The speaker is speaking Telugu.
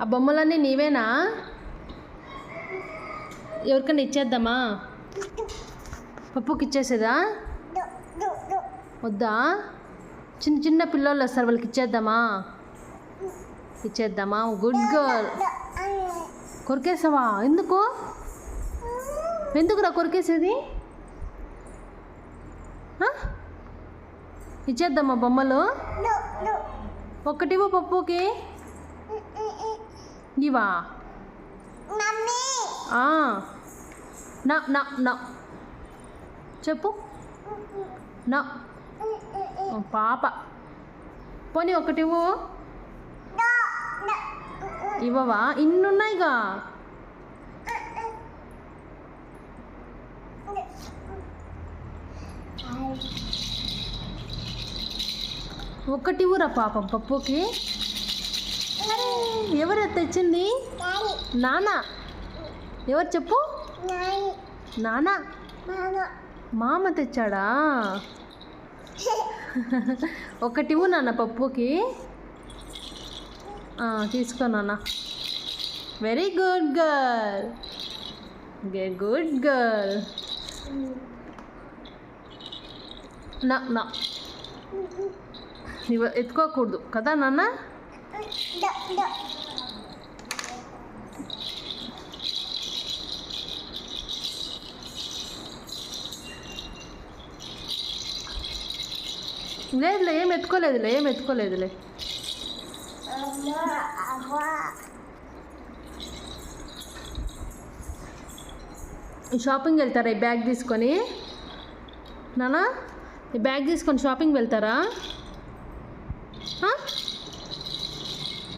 ఆ బొమ్మలన్నీ నీవేనా? ఎవరికైనా ఇచ్చేద్దామా? పప్పుకి ఇచ్చేసేదా? వద్దా? చిన్న చిన్న పిల్లోళ్ళు వస్తారు వాళ్ళకి ఇచ్చేద్దామా? ఇచ్చేద్దామా? Good girl. కొరికేసావా? ఎందుకు? ఎందుకురా కొరికేసేది? ఇచ్చేద్దామా బొమ్మలు? ఒక్కటివ్వు పప్పుకి? ఆ. నా నా నా. చెప్పు. నా. పాప. పోనీ ఒకటివ్వు ఇవ్వవా? ఇన్నున్నాయిగా. ఒక్కటివ్వురా పాపం పప్పుకి. ఎవరు తెచ్చింది? నానా. ఎవరు చెప్పు? నానా. మామ. తెచ్చాడా? ఒకటివ్వు నాన్న పప్పుకి. తీసుకో నాన్న. Very good girl good girl నా నా. ఇవ ఎత్తుకోకూడదు. కదా నాన్న? లేదులే ఏం ఎత్తుకోలేదులే ఏం ఎత్తుకోలేదులే షాపింగ్ వెళ్తారా? ఈ బ్యాగ్ తీసుకొని? నానా ఈ బ్యాగ్ తీసుకొని షాపింగ్ వెళ్తారా?